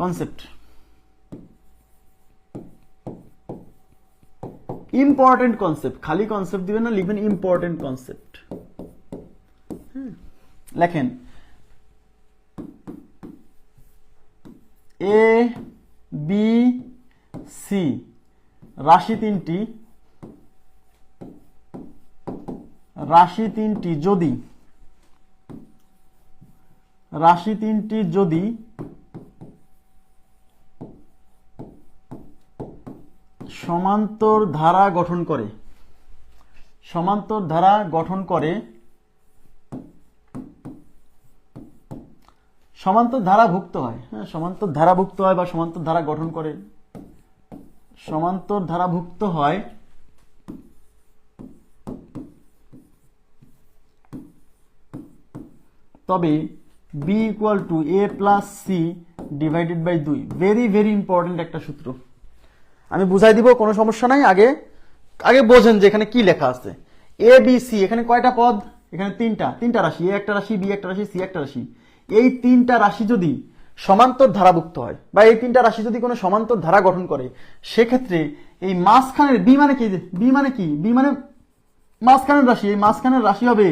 Concept important concept খালি concept দিবেন না, লিখবেন ইম্পর্টেন্ট কনসেপ্ট লেখেন। এ বি সি রাশি তিনটি। রাশি তিনটি যদি। রাশি তিনটি যদি সমান্তর ধারা গঠন করে। সমান্তর ধারা গঠন করে। সমান্তর ধারাভুক্ত হয়। হ্যাঁ সমান্তর ধারাভুক্ত হয় বা সমান্তর ধারা গঠন করে। সমান্তর ধারাভুক্ত হয় তবে B equal to A plus C divided by দুই। ভেরি ভেরি ইম্পর্টেন্ট একটা সূত্র। আমি বুঝাই দিব, কোনো সমস্যা নাই, আগে আগে বোঝেন যে এখানে কি লেখা আছে। এ বি সি এখানে কয়টা পদ? এখানে তিনটা। তিনটা রাশি এ একটা রাশি বি একটা রাশি সি একটা রাশি। এই তিনটা রাশি যদি সমান্তর ধারাভুক্ত হয়, বা এই তিনটা রাশি যদি কোনো সমান্তর ধারা গঠন করে, সেক্ষেত্রে এই মাঝখানের বি মানে কি? বি মানে কি? বি মানে মাঝখানের রাশি। এই মাঝখানের রাশি হবে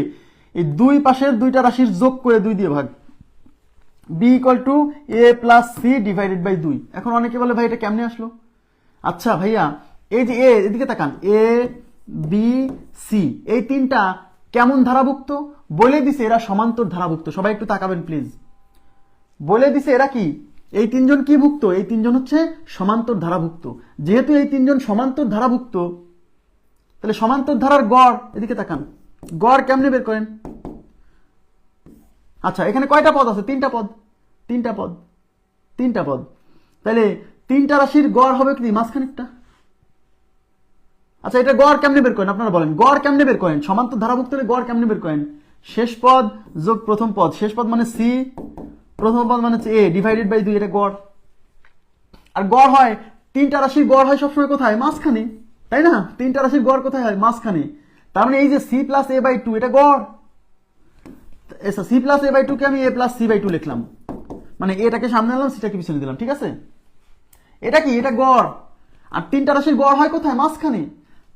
এই দুই পাশের দুইটা রাশির যোগ করে দুই দিয়ে ভাগ। B equal to A plus C divided by দুই। এখন অনেকে বলে, ভাই, এটা কেমনে আসলো? আচ্ছা ভাইয়া, এই যে এ, এদিকে তাকান। এ, বি, সি, এই তিনটা কেমন ধারাভুক্ত? বলে দিছে এরা সমান্তর ধারাভুক্ত। সবাই একটু তাকাবেন, প্লিজ। বলে দিছে এরা কি? এই তিনজন কি ভুক্ত? এই তিনজন হচ্ছে সমান্তর ধারাভুক্ত। যেহেতু এই তিনজন সমান্তর ধারাভুক্ত, তাহলে সমান্তর ধারার গড়, এদিকে তাকান। গড় কেমনে বের করেন? আচ্ছা এখানে কয়টা পদ আছে? তিনটা পদ। তিনটা পদ। তিনটা পদ। তাহলে তিনটা রাশির গড় হবে কি? মাঝখানেরটা? আচ্ছা এটা গড় কেমনে বের করেন? আপনারা বলেন, গড় কেমনে বের করেন? সমান্তর ধারাভুক্ত হলে গড় কেমনে বের করেন? শেষ পদ যোগ প্রথম পদ। শেষ পদ মানে সি প্রথম পদ মানে এ ডিভাইডেড বাই দুই, এটা গড়। আর গড় হয়, তিনটা রাশির গড় হয় সবসময় কোথায়? মাঝখানে, তাই না? তিনটা রাশির গড় কোথায় হয়? মাঝখানে। তার মানে এই যে C plus A by two এটা গড়। C plus A by two কে আমি A plus C by two লিখলাম। মানে এটাকে সামনে আনলাম সিটাকে পিছনে দিলাম, ঠিক আছে? এটা কি? এটা গড়। আর তিনটা রাশির গড় হয় কোথায়? মাঝখানে।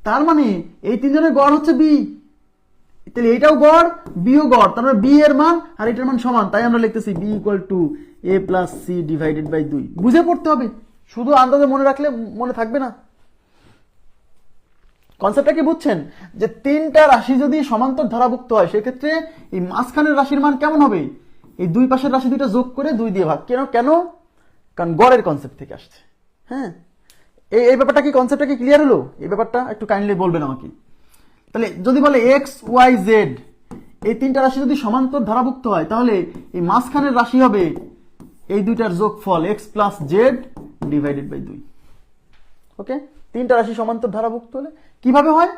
তার মানে এই তিনজনের গড় হচ্ছে বি তাহলে এটাও গড় বিও গড়। তার মানে বি এর মান আর এটার মান সমান। তাই আমরা লিখতেছি B equal to A plus C divided by দুই। বুঝে পড়তে হবে। শুধু আন্দাজে মনে রাখলে মনে থাকবে না। কনসেপ্টটা কি বুঝছেন? যে তিনটা রাশি যদি সমান্তর ধারাভুক্ত হয়, সেক্ষেত্রে এই মাঝখানের রাশির মান কেমন হবে? এই দুই পাশের রাশি দুইটা যোগ করে দুই দিয়ে ভাগ। কেন? কেন? কারণ গড়ের কনসেপ্ট থেকে আসছে। হ্যাঁ। এই এই ব্যাপারটা কি কনসেপ্টটা কি ক্লিয়ার হলো? এই ব্যাপারটা একটু কাইন্ডলি বলবেন আমাকে। তাহলে যদি বলে এক্স ওয়াই জেড এই তিনটা রাশি যদি সমান্তর ধারাভুক্ত হয়, তাহলে এই মাঝখানের রাশি হবে এই দুইটার যোগফল X plus Z divided by দুই। ওকে তিনটা রাশি সমান্তর ধারাভুক্ত হলে কীভাবে হয়?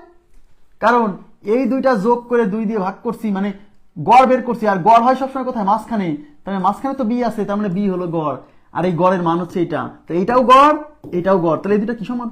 কারণ এই দুইটা যোগ করে দুই দিয়ে ভাগ করছি মানে গড় বের করছি, আর গড় হয় সবসময় কোথায়? মাঝখানে। তাহলে মাঝখানে তো বি আছে, তার মানে বি হলো গড়। আর এই গড়ের মান হচ্ছে এটা। তো এটাও গড় এটাও গড়। তাহলে এই দুটা কি সমান?